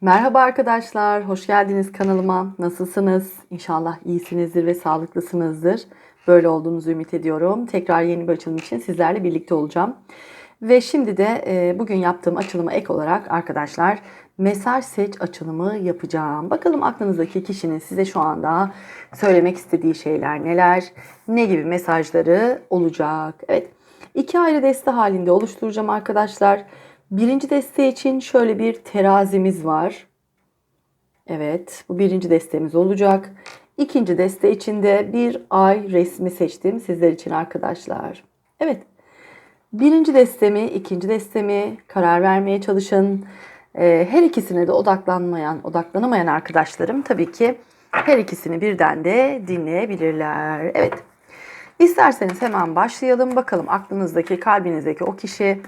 Merhaba arkadaşlar, hoş geldiniz kanalıma. Nasılsınız? İnşallah iyisinizdir ve sağlıklısınızdır. Böyle olduğunuzu ümit ediyorum. Tekrar yeni bir açılım için sizlerle birlikte olacağım. Ve şimdi de e, bugün yaptığım açılıma ek olarak arkadaşlar mesaj seç açılımı yapacağım. Bakalım aklınızdaki kişinin size şu anda söylemek istediği şeyler neler, ne gibi mesajları olacak. Evet, iki ayrı deste halinde oluşturacağım arkadaşlar. Birinci deste için şöyle bir terazimiz var. Evet, bu birinci destemiz olacak. İkinci deste için de bir ay resmi seçtim sizler için arkadaşlar. Evet, birinci destemi, ikinci destemi karar vermeye çalışın. Ee, her ikisine de odaklanmayan, odaklanamayan arkadaşlarım tabii ki her ikisini birden de dinleyebilirler. Evet, isterseniz hemen başlayalım. Bakalım aklınızdaki, kalbinizdeki o kişi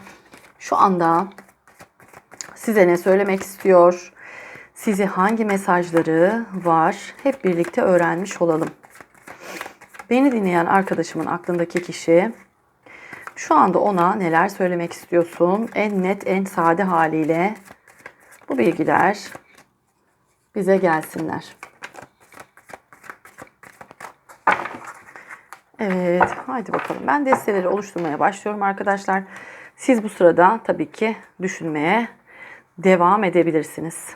şu anda size ne söylemek istiyor? Sizi hangi mesajları var? Hep birlikte öğrenmiş olalım. Beni dinleyen arkadaşımın aklındaki kişi şu anda ona neler söylemek istiyorsun? En net, en sade haliyle bu bilgiler bize gelsinler. Evet, haydi bakalım. Ben desteleri oluşturmaya başlıyorum arkadaşlar. Siz bu sırada tabii ki düşünmeye devam edebilirsiniz.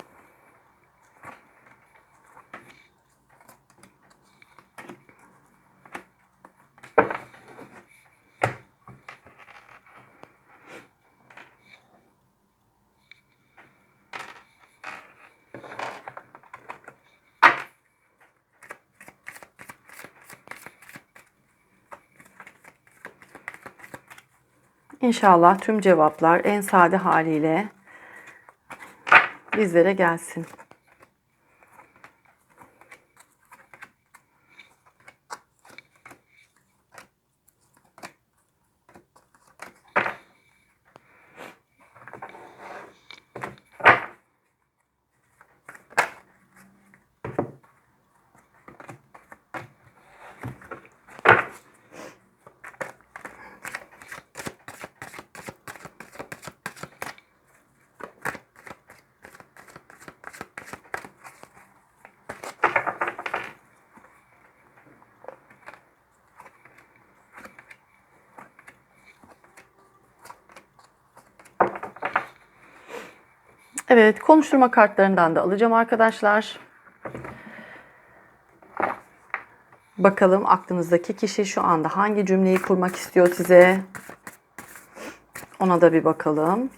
İnşallah tüm cevaplar en sade haliyle bizlere gelsin. Evet, konuşturma kartlarından da alacağım arkadaşlar. Bakalım aklınızdaki kişi şu anda hangi cümleyi kurmak istiyor size? Ona da bir bakalım.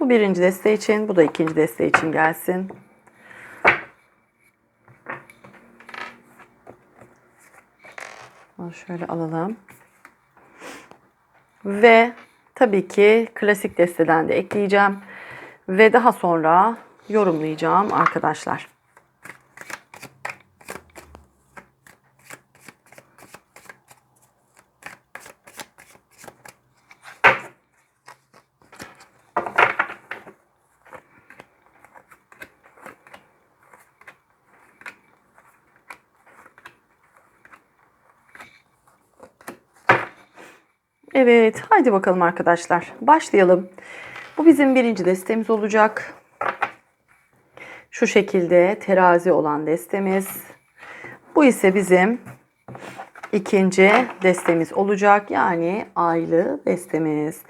Bu birinci deste için, bu da ikinci deste için gelsin. Şöyle alalım. Ve tabii ki klasik desteden de ekleyeceğim. Ve daha sonra yorumlayacağım arkadaşlar. Evet, haydi bakalım arkadaşlar. Başlayalım. Bu bizim birinci destemiz olacak. Şu şekilde terazi olan destemiz. Bu ise bizim ikinci destemiz olacak. Yani aylı destemiz.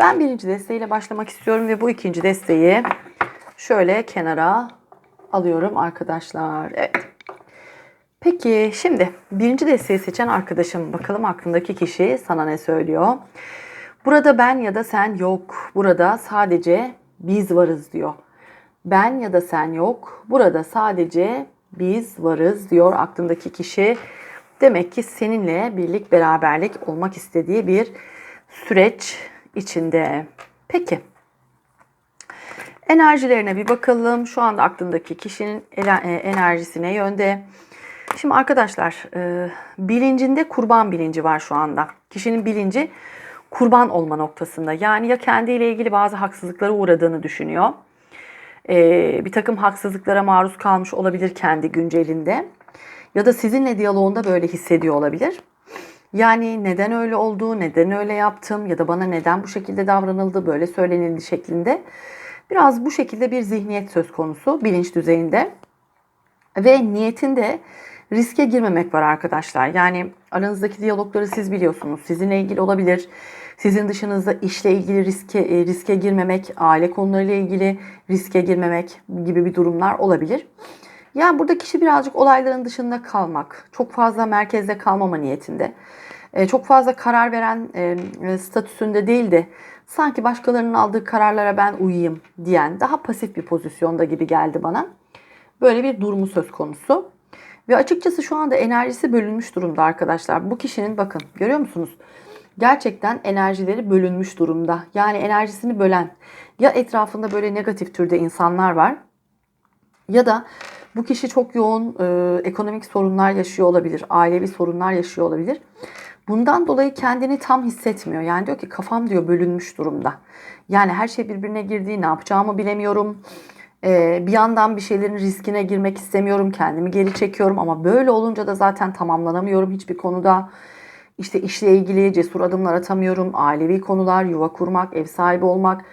Ben birinci desteğiyle başlamak istiyorum ve bu ikinci desteği şöyle kenara alıyorum arkadaşlar. Evet. Peki şimdi birinci desteği seçen arkadaşım bakalım aklındaki kişi sana ne söylüyor? Burada ben ya da sen yok. Burada sadece biz varız diyor. Ben ya da sen yok. Burada sadece biz varız diyor aklındaki kişi. Demek ki seninle birlik beraberlik olmak istediği bir süreç içinde. Peki. Enerjilerine bir bakalım. Şu anda aklındaki kişinin enerjisi ne yönde? Şimdi arkadaşlar e, bilincinde kurban bilinci var şu anda. Kişinin bilinci kurban olma noktasında. Yani ya kendiyle ilgili bazı haksızlıklara uğradığını düşünüyor. E, bir takım haksızlıklara maruz kalmış olabilir kendi güncelinde. Ya da sizinle diyaloğunda böyle hissediyor olabilir. Yani neden öyle oldu, neden öyle yaptım ya da bana neden bu şekilde davranıldı, böyle söylenildi şeklinde. Biraz bu şekilde bir zihniyet söz konusu bilinç düzeyinde. Ve niyetinde riske girmemek var arkadaşlar. Yani aranızdaki diyalogları siz biliyorsunuz. Sizinle ilgili olabilir. Sizin dışınızda işle ilgili riske e, riske girmemek, aile konularıyla ilgili riske girmemek gibi bir durumlar olabilir. Yani burada kişi birazcık olayların dışında kalmak, çok fazla merkezde kalmama niyetinde. E, çok fazla karar veren e, statüsünde değil de sanki başkalarının aldığı kararlara ben uyayım diyen daha pasif bir pozisyonda gibi geldi bana. Böyle bir durumu söz konusu. Ve açıkçası şu anda enerjisi bölünmüş durumda arkadaşlar. Bu kişinin bakın görüyor musunuz? Gerçekten enerjileri bölünmüş durumda. Yani enerjisini bölen ya etrafında böyle negatif türde insanlar var ya da bu kişi çok yoğun e, ekonomik sorunlar yaşıyor olabilir, ailevi sorunlar yaşıyor olabilir. Bundan dolayı kendini tam hissetmiyor. Yani diyor ki kafam diyor bölünmüş durumda. Yani her şey birbirine girdiği ne yapacağımı bilemiyorum. Ee, bir yandan bir şeylerin riskine girmek istemiyorum. Kendimi geri çekiyorum ama böyle olunca da zaten tamamlanamıyorum hiçbir konuda. İşte işle ilgili cesur adımlar atamıyorum. Ailevi konular, yuva kurmak, ev sahibi olmak,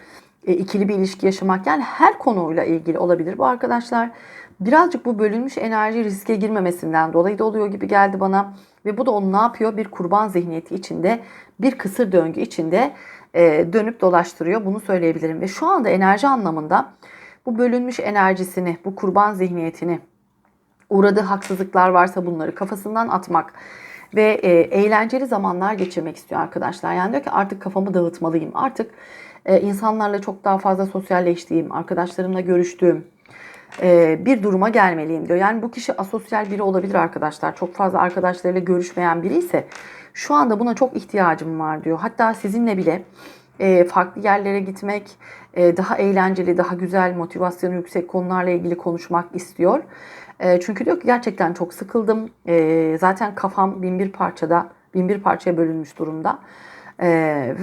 e, ikili bir ilişki yaşamak. Yani her konuyla ilgili olabilir bu arkadaşlar. Birazcık bu bölünmüş enerji riske girmemesinden dolayı da oluyor gibi geldi bana. Ve bu da onu ne yapıyor? Bir kurban zihniyeti içinde, bir kısır döngü içinde e, dönüp dolaştırıyor. Bunu söyleyebilirim. Ve şu anda enerji anlamında bu bölünmüş enerjisini, bu kurban zihniyetini, uğradığı haksızlıklar varsa bunları kafasından atmak ve e, eğlenceli zamanlar geçirmek istiyor arkadaşlar. Yani diyor ki artık kafamı dağıtmalıyım. Artık e, insanlarla çok daha fazla sosyalleştiğim, arkadaşlarımla görüştüğüm, e, bir duruma gelmeliyim diyor. Yani bu kişi asosyal biri olabilir arkadaşlar. Çok fazla arkadaşlarıyla görüşmeyen biri ise şu anda buna çok ihtiyacım var diyor. Hatta sizinle bile e, farklı yerlere gitmek, e, daha eğlenceli, daha güzel, motivasyonu yüksek konularla ilgili konuşmak istiyor. Çünkü diyor ki gerçekten çok sıkıldım. Zaten kafam bin bir parçada, bin bir parçaya bölünmüş durumda.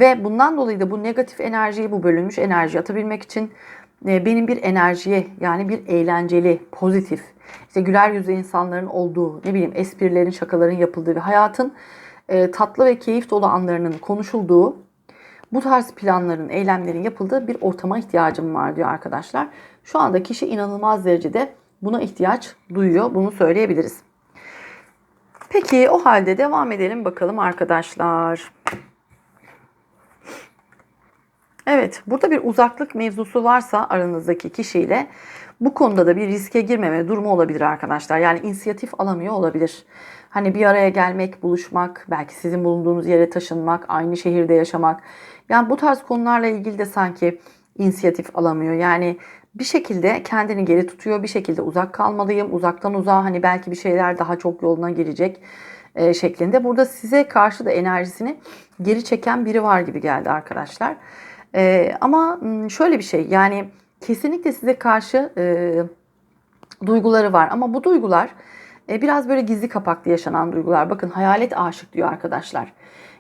Ve bundan dolayı da bu negatif enerjiyi, bu bölünmüş enerjiyi atabilmek için ee, benim bir enerjiye yani bir eğlenceli, pozitif, işte güler yüzlü insanların olduğu, ne bileyim esprilerin, şakaların yapıldığı ve hayatın e, tatlı ve keyif dolu anlarının konuşulduğu bu tarz planların, eylemlerin yapıldığı bir ortama ihtiyacım var diyor arkadaşlar. Şu anda kişi inanılmaz derecede buna ihtiyaç duyuyor. Bunu söyleyebiliriz. Peki o halde devam edelim bakalım arkadaşlar. Evet, burada bir uzaklık mevzusu varsa aranızdaki kişiyle bu konuda da bir riske girmeme durumu olabilir arkadaşlar. Yani inisiyatif alamıyor olabilir. Hani bir araya gelmek, buluşmak, belki sizin bulunduğunuz yere taşınmak, aynı şehirde yaşamak. Yani bu tarz konularla ilgili de sanki inisiyatif alamıyor. Yani bir şekilde kendini geri tutuyor, bir şekilde uzak kalmalıyım, uzaktan uzağa hani belki bir şeyler daha çok yoluna girecek e, şeklinde. Burada size karşı da enerjisini geri çeken biri var gibi geldi arkadaşlar. E, ama şöyle bir şey yani kesinlikle size karşı e, duyguları var ama bu duygular e, biraz böyle gizli kapaklı yaşanan duygular. Bakın hayalet aşık diyor arkadaşlar.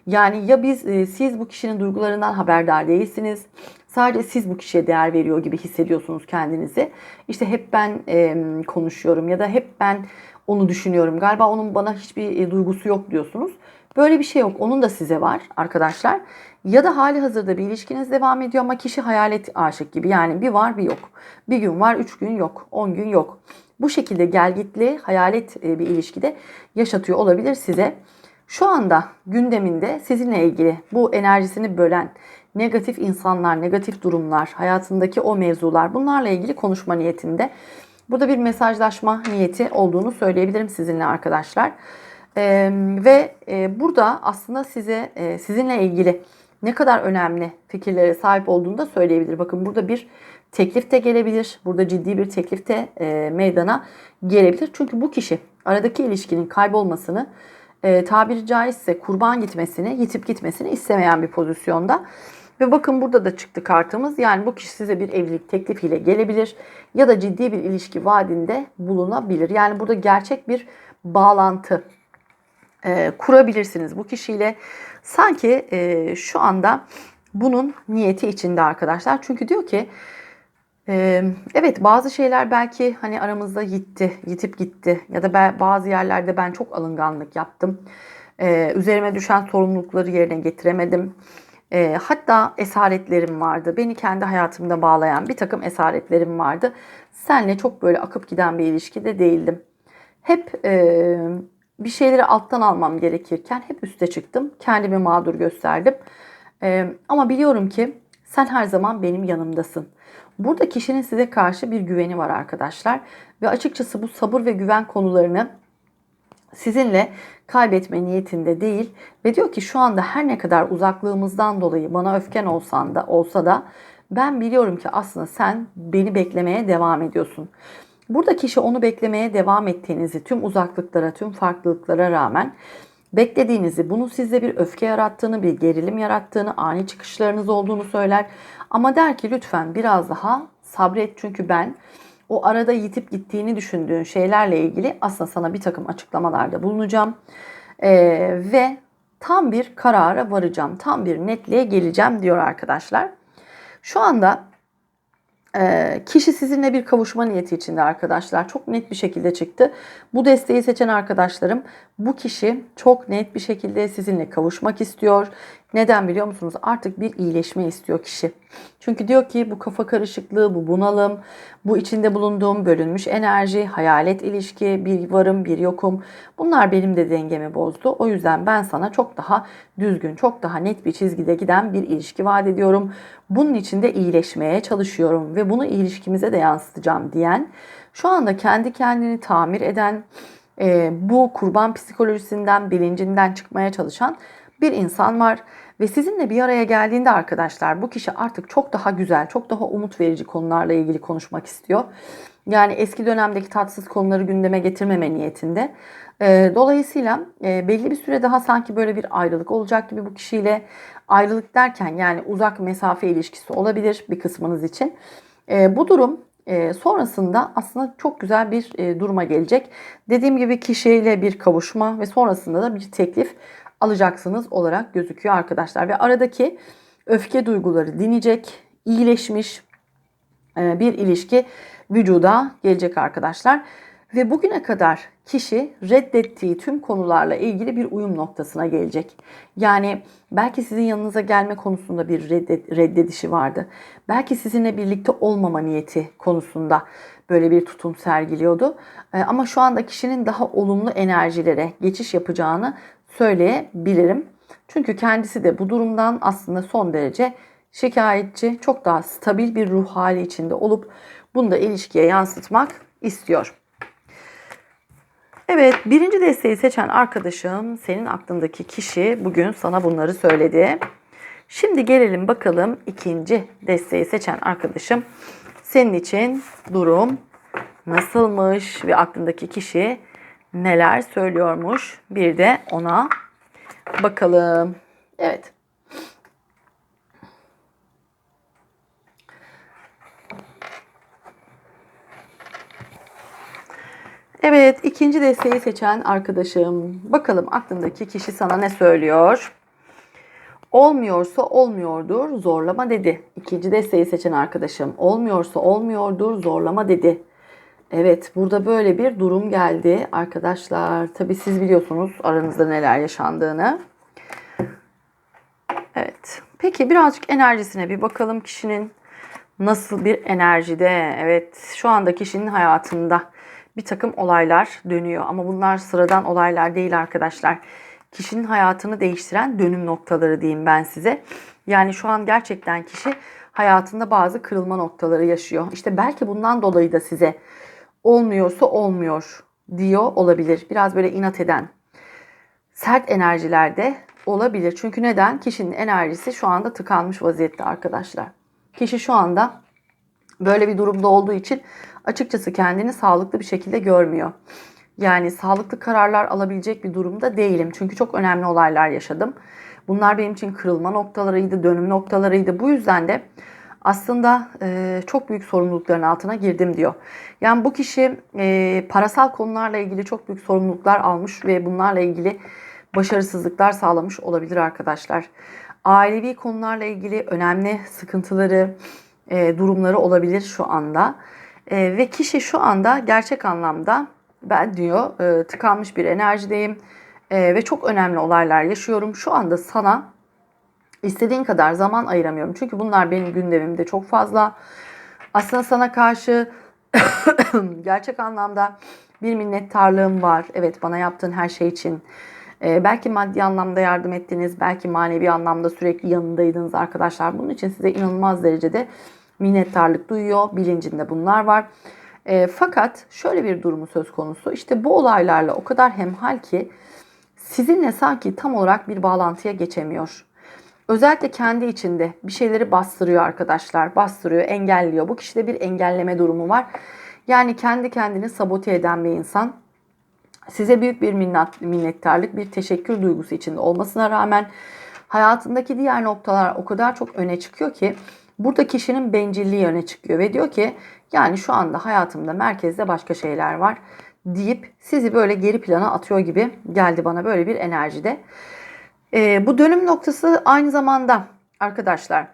Yani ya biz e, siz bu kişinin duygularından haberdar değilsiniz. Sadece siz bu kişiye değer veriyor gibi hissediyorsunuz kendinizi. İşte hep ben e, konuşuyorum ya da hep ben onu düşünüyorum. Galiba onun bana hiçbir e, duygusu yok diyorsunuz. Böyle bir şey yok. Onun da size var arkadaşlar. Ya da hali hazırda bir ilişkiniz devam ediyor ama kişi hayalet aşık gibi. Yani bir var bir yok. Bir gün var, üç gün yok, on gün yok. Bu şekilde gelgitli hayalet bir ilişkide yaşatıyor olabilir size. Şu anda gündeminde sizinle ilgili bu enerjisini bölen negatif insanlar, negatif durumlar, hayatındaki o mevzular bunlarla ilgili konuşma niyetinde. Burada bir mesajlaşma niyeti olduğunu söyleyebilirim sizinle arkadaşlar. Ee, ve e, burada aslında size e, sizinle ilgili ne kadar önemli fikirlere sahip olduğunu da söyleyebilir. Bakın burada bir teklif de gelebilir. Burada ciddi bir teklif de e, meydana gelebilir. Çünkü bu kişi aradaki ilişkinin kaybolmasını e, tabiri caizse kurban gitmesini, yitip gitmesini istemeyen bir pozisyonda. Ve bakın burada da çıktı kartımız. Yani bu kişi size bir evlilik teklifiyle gelebilir ya da ciddi bir ilişki vaadinde bulunabilir. Yani burada gerçek bir bağlantı e, kurabilirsiniz bu kişiyle. Sanki e, şu anda bunun niyeti içinde arkadaşlar. Çünkü diyor ki e, evet bazı şeyler belki hani aramızda gitti, yitip gitti ya da bazı yerlerde ben çok alınganlık yaptım. Ee, üzerime düşen sorumlulukları yerine getiremedim. Ee, hatta esaretlerim vardı. Beni kendi hayatımda bağlayan bir takım esaretlerim vardı. Senle çok böyle akıp giden bir ilişkide değildim. Hep e, bir şeyleri alttan almam gerekirken hep üste çıktım. Kendimi mağdur gösterdim. E, ama biliyorum ki sen her zaman benim yanımdasın. Burada kişinin size karşı bir güveni var arkadaşlar. Ve açıkçası bu sabır ve güven konularını sizinle kaybetme niyetinde değil ve diyor ki şu anda her ne kadar uzaklığımızdan dolayı bana öfken olsan da olsa da ben biliyorum ki aslında sen beni beklemeye devam ediyorsun. Burada kişi onu beklemeye devam ettiğinizi tüm uzaklıklara, tüm farklılıklara rağmen beklediğinizi, bunun sizde bir öfke yarattığını, bir gerilim yarattığını, ani çıkışlarınız olduğunu söyler. Ama der ki lütfen biraz daha sabret çünkü ben o arada yitip gittiğini düşündüğün şeylerle ilgili aslında sana bir takım açıklamalarda bulunacağım. Ee, ve tam bir karara varacağım, tam bir netliğe geleceğim diyor arkadaşlar. Şu anda e, kişi sizinle bir kavuşma niyeti içinde arkadaşlar. Çok net bir şekilde çıktı. Bu desteği seçen arkadaşlarım bu kişi çok net bir şekilde sizinle kavuşmak istiyor. Neden biliyor musunuz? Artık bir iyileşme istiyor kişi. Çünkü diyor ki bu kafa karışıklığı, bu bunalım, bu içinde bulunduğum bölünmüş enerji, hayalet ilişki, bir varım, bir yokum. Bunlar benim de dengemi bozdu. O yüzden ben sana çok daha düzgün, çok daha net bir çizgide giden bir ilişki vaat ediyorum. Bunun için de iyileşmeye çalışıyorum ve bunu ilişkimize de yansıtacağım diyen, şu anda kendi kendini tamir eden, bu kurban psikolojisinden, bilincinden çıkmaya çalışan bir insan var ve sizinle bir araya geldiğinde arkadaşlar bu kişi artık çok daha güzel, çok daha umut verici konularla ilgili konuşmak istiyor. Yani eski dönemdeki tatsız konuları gündeme getirmeme niyetinde. Ee, dolayısıyla e, belli bir süre daha sanki böyle bir ayrılık olacak gibi bu kişiyle ayrılık derken yani uzak mesafe ilişkisi olabilir bir kısmınız için. Ee, bu durum e, sonrasında aslında çok güzel bir e, duruma gelecek. Dediğim gibi kişiyle bir kavuşma ve sonrasında da bir teklif alacaksınız olarak gözüküyor arkadaşlar. Ve aradaki öfke duyguları dinecek, iyileşmiş e, bir ilişki vücuda gelecek arkadaşlar. Ve bugüne kadar kişi reddettiği tüm konularla ilgili bir uyum noktasına gelecek. Yani belki sizin yanınıza gelme konusunda bir reddet, reddedişi vardı. Belki sizinle birlikte olmama niyeti konusunda böyle bir tutum sergiliyordu. E, ama şu anda kişinin daha olumlu enerjilere geçiş yapacağını söyleyebilirim. Çünkü kendisi de bu durumdan aslında son derece şikayetçi, çok daha stabil bir ruh hali içinde olup bunu da ilişkiye yansıtmak istiyor. Evet, birinci desteği seçen arkadaşım, senin aklındaki kişi bugün sana bunları söyledi. Şimdi gelelim bakalım ikinci desteği seçen arkadaşım senin için durum nasılmış ve aklındaki kişi neler söylüyormuş. Bir de ona bakalım. Evet. Evet, ikinci desteği seçen arkadaşım. Bakalım aklındaki kişi sana ne söylüyor? Olmuyorsa olmuyordur, zorlama dedi. İkinci desteği seçen arkadaşım. Olmuyorsa olmuyordur, zorlama dedi. Evet, burada böyle bir durum geldi arkadaşlar. Tabi siz biliyorsunuz aranızda neler yaşandığını. Evet. Peki birazcık enerjisine bir bakalım kişinin nasıl bir enerjide. Evet, şu anda kişinin hayatında bir takım olaylar dönüyor ama bunlar sıradan olaylar değil arkadaşlar. Kişinin hayatını değiştiren dönüm noktaları diyeyim ben size. Yani şu an gerçekten kişi hayatında bazı kırılma noktaları yaşıyor. İşte belki bundan dolayı da size olmuyorsa olmuyor diyor olabilir. Biraz böyle inat eden sert enerjilerde olabilir. Çünkü neden? Kişinin enerjisi şu anda tıkanmış vaziyette arkadaşlar. Kişi şu anda böyle bir durumda olduğu için açıkçası kendini sağlıklı bir şekilde görmüyor. Yani sağlıklı kararlar alabilecek bir durumda değilim. Çünkü çok önemli olaylar yaşadım. Bunlar benim için kırılma noktalarıydı, dönüm noktalarıydı. Bu yüzden de aslında e, çok büyük sorumlulukların altına girdim diyor. Yani bu kişi e, parasal konularla ilgili çok büyük sorumluluklar almış ve bunlarla ilgili başarısızlıklar sağlamış olabilir arkadaşlar. Ailevi konularla ilgili önemli sıkıntıları, e, durumları olabilir şu anda. E, ve kişi şu anda gerçek anlamda ben diyor e, tıkanmış bir enerjideyim. Ee, ve çok önemli olaylar yaşıyorum. Şu anda sana istediğin kadar zaman ayıramıyorum. Çünkü bunlar benim gündemimde çok fazla. Aslında sana karşı gerçek anlamda bir minnettarlığım var. Evet bana yaptığın her şey için. Ee, belki maddi anlamda yardım ettiniz, belki manevi anlamda sürekli yanındaydınız arkadaşlar. Bunun için size inanılmaz derecede minnettarlık duyuyor. Bilincinde bunlar var. E, fakat şöyle bir durumu söz konusu. İşte bu olaylarla o kadar hemhal ki sizinle sanki tam olarak bir bağlantıya geçemiyor. Özellikle kendi içinde bir şeyleri bastırıyor arkadaşlar. Bastırıyor, engelliyor. Bu kişide bir engelleme durumu var. Yani kendi kendini sabote eden bir insan. Size büyük bir minnet, minnettarlık, bir teşekkür duygusu içinde olmasına rağmen hayatındaki diğer noktalar o kadar çok öne çıkıyor ki burada kişinin bencilliği öne çıkıyor ve diyor ki yani şu anda hayatımda merkezde başka şeyler var deyip sizi böyle geri plana atıyor gibi geldi bana böyle bir enerjide. Ee, bu dönüm noktası aynı zamanda arkadaşlar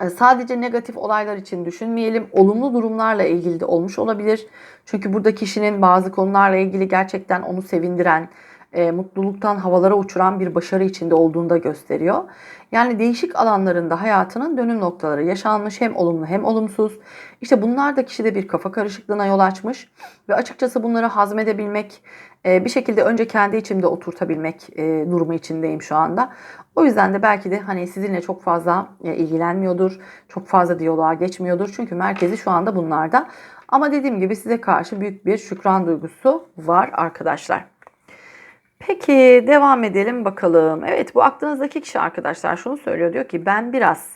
e, sadece negatif olaylar için düşünmeyelim. Olumlu durumlarla ilgili de olmuş olabilir. Çünkü burada kişinin bazı konularla ilgili gerçekten onu sevindiren, e, mutluluktan havalara uçuran bir başarı içinde olduğunu da gösteriyor. Yani değişik alanlarında hayatının dönüm noktaları yaşanmış hem olumlu hem olumsuz. İşte bunlar da kişide bir kafa karışıklığına yol açmış ve açıkçası bunları hazmedebilmek, e, bir şekilde önce kendi içimde oturtabilmek e, durumu içindeyim şu anda. O yüzden de belki de hani sizinle çok fazla e, ilgilenmiyordur, çok fazla diyaloğa geçmiyordur. Çünkü merkezi şu anda bunlarda. Ama dediğim gibi size karşı büyük bir şükran duygusu var arkadaşlar. Peki devam edelim bakalım. Evet bu aklınızdaki kişi arkadaşlar şunu söylüyor. Diyor ki ben biraz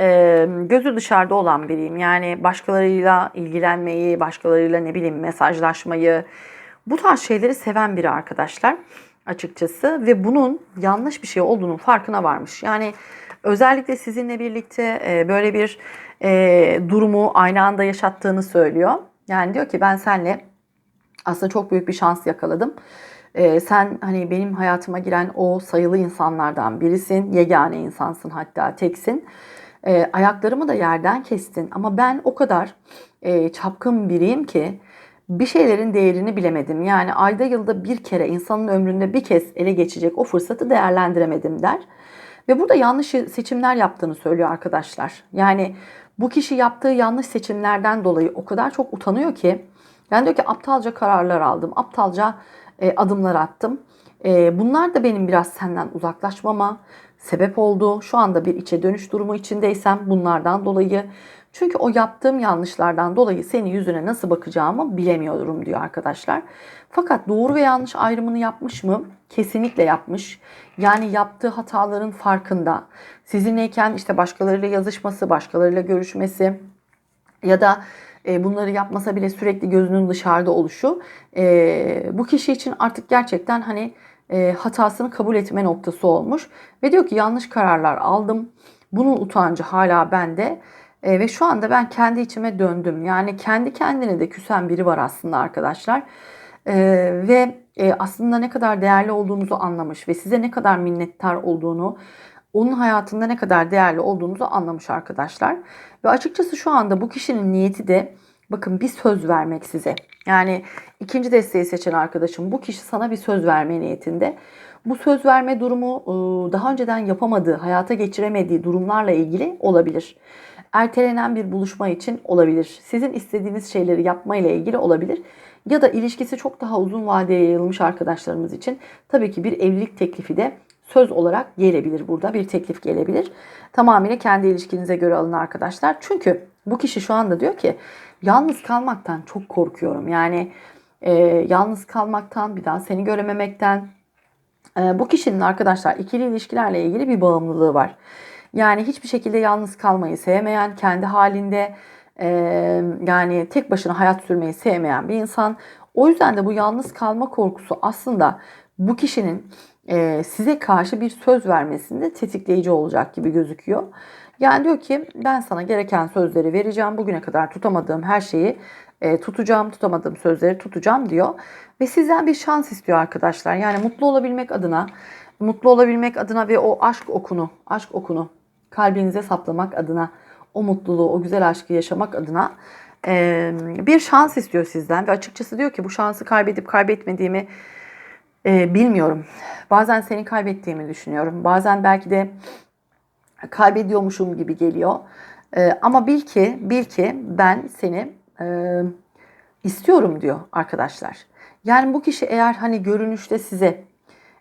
e, gözü dışarıda olan biriyim. Yani başkalarıyla ilgilenmeyi, başkalarıyla ne bileyim mesajlaşmayı, bu tarz şeyleri seven biri arkadaşlar açıkçası. Ve bunun yanlış bir şey olduğunun farkına varmış. Yani özellikle sizinle birlikte e, böyle bir e, durumu aynı anda yaşattığını söylüyor. Yani diyor ki ben senle aslında çok büyük bir şans yakaladım. Ee, sen hani benim hayatıma giren o sayılı insanlardan birisin. Yegane insansın hatta teksin. Ayaklarımı da yerden kestin. Ama ben o kadar e, çapkın biriyim ki bir şeylerin değerini bilemedim. Yani ayda yılda bir kere insanın ömründe bir kez ele geçecek o fırsatı değerlendiremedim der. Ve burada yanlış seçimler yaptığını söylüyor arkadaşlar. Yani bu kişi yaptığı yanlış seçimlerden dolayı o kadar çok utanıyor ki yani diyor ki aptalca kararlar aldım, aptalca e, adımlar attım. E, bunlar da benim biraz senden uzaklaşmama sebep oldu. Şu anda bir içe dönüş durumu içindeysem bunlardan dolayı. Çünkü o yaptığım yanlışlardan dolayı seni yüzüne nasıl bakacağımı bilemiyorum diyor arkadaşlar. Fakat doğru ve yanlış ayrımını yapmış mı? Kesinlikle yapmış. Yani yaptığı hataların farkında. Sizinleyken işte başkalarıyla yazışması, başkalarıyla görüşmesi ya da e, bunları yapmasa bile sürekli gözünün dışarıda oluşu e, bu kişi için artık gerçekten hani e, hatasını kabul etme noktası olmuş. Ve diyor ki yanlış kararlar aldım. Bunun utancı hala bende. Ve şu anda ben kendi içime döndüm. Yani kendi kendine de küsen biri var aslında arkadaşlar. ve aslında ne kadar değerli olduğunuzu anlamış ve size ne kadar minnettar olduğunu onun hayatında ne kadar değerli olduğunuzu anlamış arkadaşlar. Ve açıkçası şu anda bu kişinin niyeti de bakın bir söz vermek size. Yani ikinci desteği seçen arkadaşım bu kişi sana bir söz verme niyetinde. Bu söz verme durumu ıı, daha önceden yapamadığı, hayata geçiremediği durumlarla ilgili olabilir. Ertelenen bir buluşma için olabilir. Sizin istediğiniz şeyleri yapma ile ilgili olabilir. Ya da ilişkisi çok daha uzun vadeye yayılmış arkadaşlarımız için tabii ki bir evlilik teklifi de söz olarak gelebilir burada. Bir teklif gelebilir. Tamamıyla kendi ilişkinize göre alın arkadaşlar. Çünkü bu kişi şu anda diyor ki yalnız kalmaktan çok korkuyorum. Yani e, yalnız kalmaktan, bir daha seni görememekten. E, bu kişinin arkadaşlar ikili ilişkilerle ilgili bir bağımlılığı var. Yani hiçbir şekilde yalnız kalmayı sevmeyen, kendi halinde e, yani tek başına hayat sürmeyi sevmeyen bir insan. O yüzden de bu yalnız kalma korkusu aslında bu kişinin e, size karşı bir söz vermesinde tetikleyici olacak gibi gözüküyor. Yani diyor ki ben sana gereken sözleri vereceğim. Bugüne kadar tutamadığım her şeyi e, tutacağım, tutamadığım sözleri tutacağım diyor. Ve sizden bir şans istiyor arkadaşlar. Yani mutlu olabilmek adına, mutlu olabilmek adına ve o aşk okunu, aşk okunu kalbinize saplamak adına, o mutluluğu, o güzel aşkı yaşamak adına e, bir şans istiyor sizden. Ve açıkçası diyor ki bu şansı kaybedip kaybetmediğimi Ee, bilmiyorum. Bazen seni kaybettiğimi düşünüyorum. Bazen belki de kaybediyormuşum gibi geliyor. Ee, ama bil ki, bil ki ben seni e, istiyorum diyor arkadaşlar. Yani bu kişi eğer hani görünüşte size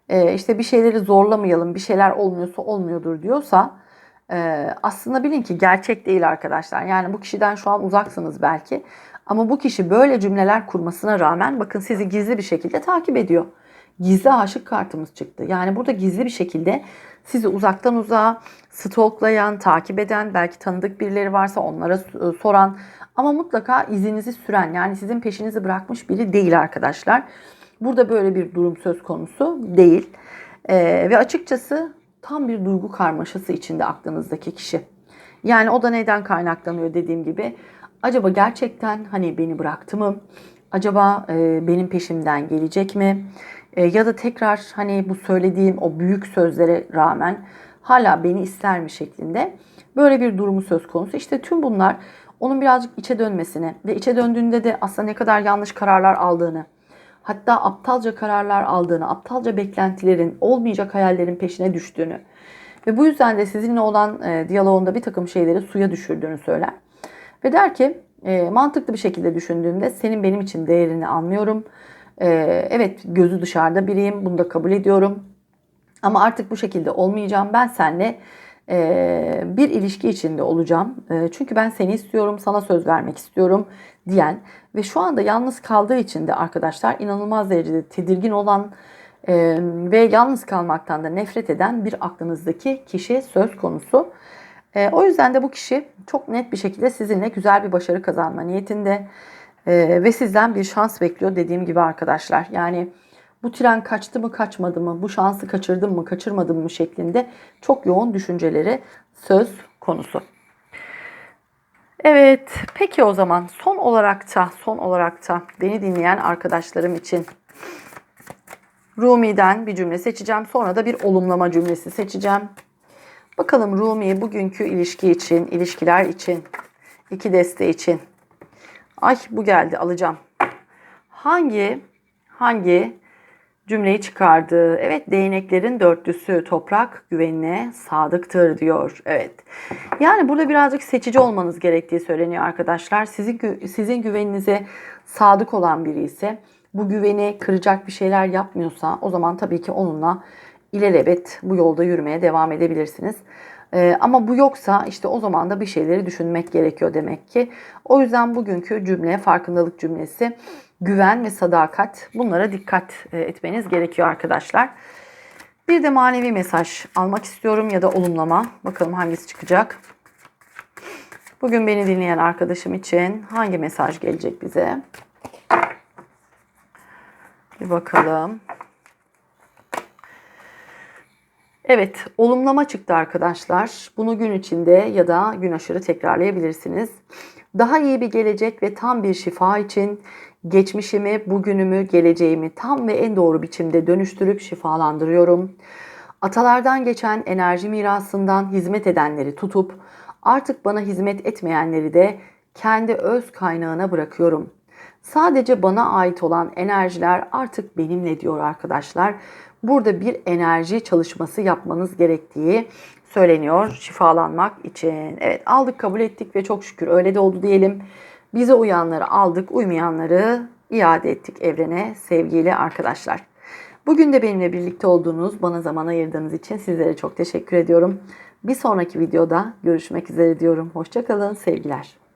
e, işte bir şeyleri zorlamayalım, bir şeyler olmuyorsa olmuyordur diyorsa e, aslında bilin ki gerçek değil arkadaşlar. Yani bu kişiden şu an uzaksınız belki. Ama bu kişi böyle cümleler kurmasına rağmen bakın sizi gizli bir şekilde takip ediyor. Gizli aşık kartımız çıktı. Yani burada gizli bir şekilde sizi uzaktan uzağa stalklayan, takip eden, belki tanıdık birileri varsa onlara soran ama mutlaka izinizi süren yani sizin peşinizi bırakmış biri değil arkadaşlar. Burada böyle bir durum söz konusu değil. Ee, ve açıkçası tam bir duygu karmaşası içinde aklınızdaki kişi. Yani o da neden kaynaklanıyor dediğim gibi. Acaba gerçekten hani beni bıraktı mı? Acaba e, benim peşimden gelecek mi? E, ya da tekrar hani bu söylediğim o büyük sözlere rağmen hala beni ister mi şeklinde böyle bir durumu söz konusu. İşte tüm bunlar onun birazcık içe dönmesini ve içe döndüğünde de aslında ne kadar yanlış kararlar aldığını, hatta aptalca kararlar aldığını, aptalca beklentilerin, olmayacak hayallerin peşine düştüğünü ve bu yüzden de sizinle olan e, diyaloğunda bir takım şeyleri suya düşürdüğünü söyler. Ve der ki e, mantıklı bir şekilde düşündüğümde senin benim için değerini anlıyorum. E, evet gözü dışarıda biriyim bunu da kabul ediyorum. Ama artık bu şekilde olmayacağım. Ben seninle e, bir ilişki içinde olacağım. E, çünkü ben seni istiyorum, sana söz vermek istiyorum diyen ve şu anda yalnız kaldığı için de arkadaşlar inanılmaz derecede tedirgin olan e, ve yalnız kalmaktan da nefret eden bir aklınızdaki kişi söz konusu. E, o yüzden de bu kişi çok net bir şekilde sizinle güzel bir başarı kazanma niyetinde e, ve sizden bir şans bekliyor dediğim gibi arkadaşlar. Yani bu tren kaçtı mı kaçmadı mı, bu şansı kaçırdım mı kaçırmadım mı şeklinde çok yoğun düşünceleri söz konusu. Evet, peki o zaman son olarak da son olarak da beni dinleyen arkadaşlarım için Rumi'den bir cümle seçeceğim. Sonra da bir olumlama cümlesi seçeceğim. Bakalım Rumi bugünkü ilişki için, ilişkiler için, iki deste için. Ay bu geldi alacağım. Hangi hangi cümleyi çıkardı? Evet değneklerin dörtlüsü toprak güvenine sadıktır diyor. Evet. Yani burada birazcık seçici olmanız gerektiği söyleniyor arkadaşlar. Sizin sizin güveninize sadık olan biri ise bu güveni kıracak bir şeyler yapmıyorsa o zaman tabii ki onunla ilelebet bu yolda yürümeye devam edebilirsiniz. Ee, ama bu yoksa işte o zaman da bir şeyleri düşünmek gerekiyor demek ki. O yüzden bugünkü cümle farkındalık cümlesi güven ve sadakat bunlara dikkat e, etmeniz gerekiyor arkadaşlar. Bir de manevi mesaj almak istiyorum ya da olumlama. Bakalım hangisi çıkacak. Bugün beni dinleyen arkadaşım için hangi mesaj gelecek bize? Bir bakalım. Evet, olumlama çıktı arkadaşlar. Bunu gün içinde ya da gün aşırı tekrarlayabilirsiniz. Daha iyi bir gelecek ve tam bir şifa için geçmişimi, bugünümü, geleceğimi tam ve en doğru biçimde dönüştürüp şifalandırıyorum. Atalardan geçen enerji mirasından hizmet edenleri tutup artık bana hizmet etmeyenleri de kendi öz kaynağına bırakıyorum. Sadece bana ait olan enerjiler artık benimle diyor arkadaşlar. Burada bir enerji çalışması yapmanız gerektiği söyleniyor şifalanmak için. Evet aldık kabul ettik ve çok şükür öyle de oldu diyelim. Bize uyanları aldık, uymayanları iade ettik evrene sevgili arkadaşlar. Bugün de benimle birlikte olduğunuz, bana zaman ayırdığınız için sizlere çok teşekkür ediyorum. Bir sonraki videoda görüşmek üzere diyorum. Hoşçakalın, sevgiler.